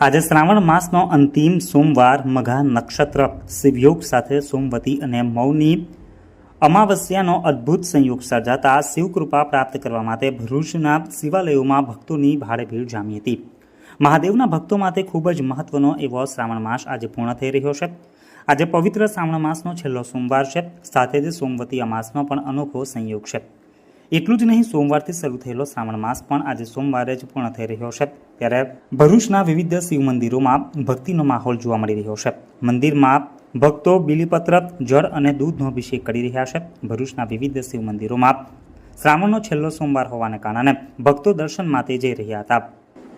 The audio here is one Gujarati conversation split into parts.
આજે શ્રાવણ માસનો અંતિમ સોમવાર મઘા નક્ષત્ર શિવયોગ સાથે સોમવતી અને મૌની અમાવસ્યાનો અદ્ભુત સંયોગ સર્જાતા શિવકૃપા પ્રાપ્ત કરવા માટે ભરૂચના શિવાલયોમાં ભક્તોની ભારે ભીડ જામી હતી. મહાદેવના ભક્તો માટે ખૂબ જ મહત્વનો એવો શ્રાવણ માસ આજે પૂર્ણ થઈ રહ્યો છે. આજે પવિત્ર શ્રાવણ માસનો છેલ્લો સોમવાર છે. સાથે જ સોમવતી અમાસનો પણ અનોખો સંયોગ છે. એટલું જ નહીં, સોમવારથી શરૂ થયેલો શ્રાવણ માસ પણ આજે સોમવારે જ પૂર્ણ થઈ રહ્યો છે. ત્યારે ભરૂચના વિવિધ શિવ મંદિરોમાં ભક્તિનો માહોલ જોવા મળી રહ્યો છે. મંદિરમાં ભક્તો બિલીપત્ર જળ અને દૂધનો અભિષેક કરી રહ્યા છે. ભરૂચના વિવિધ શિવ મંદિરોમાં શ્રાવણનો છેલ્લો સોમવાર હોવાને કારણે ભક્તો દર્શન માટે જઈ રહ્યા હતા.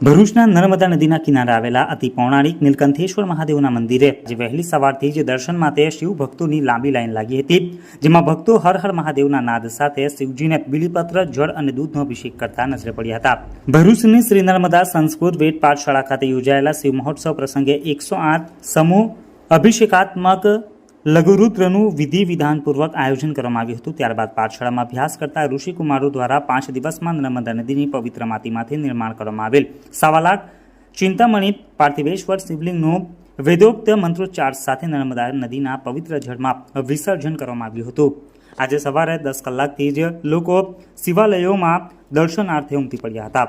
ભરૂચના નર્મદા નદીના કિનારે આવેલા અતિ પૌરાણિક નીલકંઠેશ્વર મહાદેવના મંદિરે આજે વહેલી સવારથી જ દર્શન માટે શિવ ભક્તોની લાંબી લાઈન લાગી હતી, જેમાં ભક્તો હર હર મહાદેવના નાદ સાથે શિવજીને બિલીપત્ર, જળ અને દૂધનો અભિષેક કરતા નજરે પડ્યા હતા. ભરૂચની શ્રી નર્મદા સંસ્કૃત વેદ પાઠશાળા ખાતે યોજાયેલા શિવ મહોત્સવ પ્રસંગે એકસો આઠ સમૂહ અભિષેકાત્મક લઘુરુદ્રનું વિધિ વિધાનપૂર્વક આયોજન કરવામાં આવ્યું હતું. ત્યારબાદ પાઠશાળામાં અભ્યાસ કરતા ઋષિકુમારો દ્વારા પાંચ દિવસમાં નર્મદા નદીની પવિત્ર માટીમાંથી નિર્માણ કરવામાં આવેલ. સવા લાખ ચિંતામણી પાર્થિવેશ્વર શિવલિંગનું વેદોક્ત મંત્રોચ્ચાર સાથે નર્મદા નદીના પવિત્ર જળમાં વિસર્જન કરવામાં આવ્યું હતું. આજે સવારે દસ કલાકથી જ લોકો શિવાલયોમાં દર્શનાર્થે ઉમટી પડ્યા હતા.